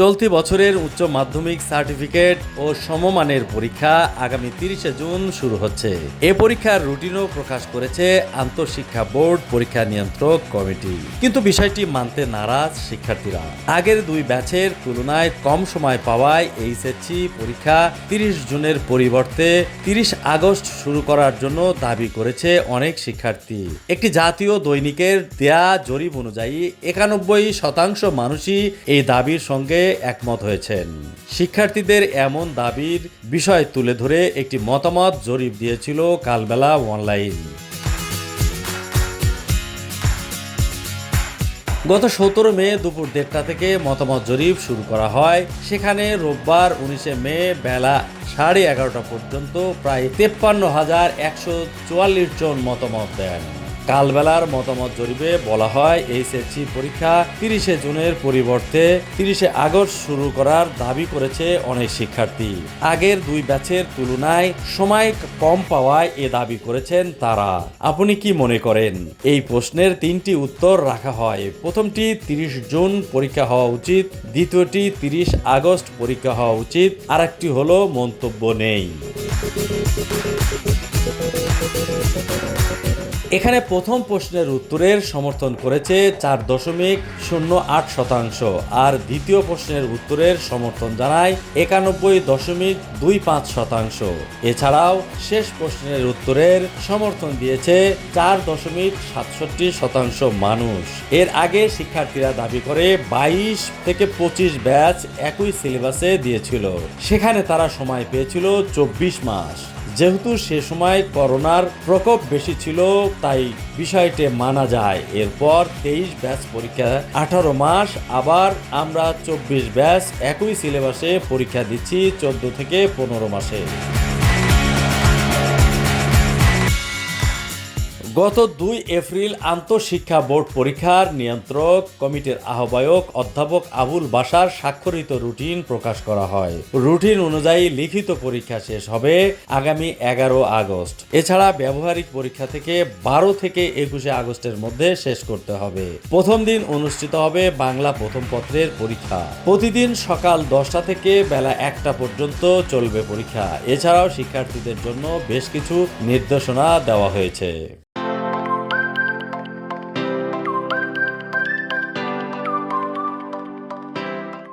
চলতি বছরের উচ্চ মাধ্যমিক সার্টিফিকেট ও সমমানের পরীক্ষা আগামী তিরিশে জুন শুরু হচ্ছে। এ পরীক্ষার রুটিনও প্রকাশ করেছে আন্তঃশিক্ষা বোর্ড, পরীক্ষা নিয়ন্ত্রক কমিটি। কিন্তু বিষয়টি মানতে নারাজ শিক্ষার্থীরা। আগের দুই ব্যাচের তুলনায় কম সময় পাওয়ায় এইচএসসি পরীক্ষা তিরিশ জুনের পরিবর্তে তিরিশ আগস্ট শুরু করার জন্য দাবি করেছে অনেক শিক্ষার্থী। একটি জাতীয় দৈনিকের দেয়া জরিপ অনুযায়ী একানব্বই শতাংশ মানুষই এই দাবির সঙ্গে একমত হয়েছেন। শিক্ষার্থীদের এমন দাবির বিষয় তুলে ধরে একটি মতামত জরিপ দিয়েছিল কালবেলা অনলাইন। গত সতেরো মে দুপুর দেড়টা থেকে মতামত জরিপ শুরু করা হয়। সেখানে রোববার উনিশে মে বেলা সাড়ে এগারোটা পর্যন্ত প্রায় তেপ্পান্ন হাজার একশো চুয়াল্লিশ জন মতামত দেন। কালবেলার মতামত জরিপে বলা হয় এইচএসসি পরীক্ষা তিরিশে জুনের পরিবর্তে তিরিশে আগস্ট শুরু করার দাবি করেছে অনেক শিক্ষার্থী। আগের দুই ব্যাচের তুলনায় সময় কম পাওয়ায় এ দাবি করেছেন তারা। আপনি কি মনে করেন? এই প্রশ্নের তিনটি উত্তর রাখা হয়। প্রথমটি, তিরিশ জুন পরীক্ষা হওয়া উচিত। দ্বিতীয়টি, তিরিশ আগস্ট পরীক্ষা হওয়া উচিত। আর একটি হলো, মন্তব্য নেই। এখানে প্রথম প্রশ্নের উত্তরের সমর্থন করেছে চার দশমিক শূন্য আট শতাংশ, আর দ্বিতীয় প্রশ্নের উত্তরের সমর্থন জানায় একানব্বই দশমিক দুই পাঁচ শতাংশ। এছাড়াও শেষ প্রশ্নের উত্তরের সমর্থন দিয়েছে চার দশমিক সাতষট্টি শতাংশ মানুষ। এর আগে শিক্ষার্থীরা দাবি করে বাইশ থেকে পঁচিশ ব্যাচ একই সিলেবাসে দিয়েছিল। সেখানে তারা সময় পেয়েছিল চব্বিশ মাস। যেহেতু সে সময় করোনার প্রকোপ বেশি ছিল, তাই বিষয়টি মানা যায়। এরপর তেইশ ব্যাচ পরীক্ষা, আঠারো মাস, আবার আমরা চব্বিশ ব্যাচ একই সিলেবাসে পরীক্ষা দিচ্ছি চোদ্দ থেকে পনেরো মাসে। গত দুই এপ্রিল আন্তঃশিক্ষা বোর্ড পরীক্ষার নিয়ন্ত্রক কমিটির আহ্বায়ক অধ্যাপক আবুল বাসার স্বাক্ষরিত রুটিন প্রকাশ করা হয়। রুটিন অনুযায়ী লিখিত পরীক্ষা শেষ হবে আগামী এগারো আগস্ট। এছাড়া ব্যবহারিক পরীক্ষা থেকে বারো থেকে একুশে আগস্টের মধ্যে শেষ করতে হবে। প্রথম দিন অনুষ্ঠিত হবে বাংলা প্রথম পত্রের পরীক্ষা। প্রতিদিন সকাল দশটা থেকে বেলা একটা পর্যন্ত চলবে পরীক্ষা। এছাড়াও শিক্ষার্থীদের জন্য বেশ কিছু নির্দেশনা দেওয়া হয়েছে।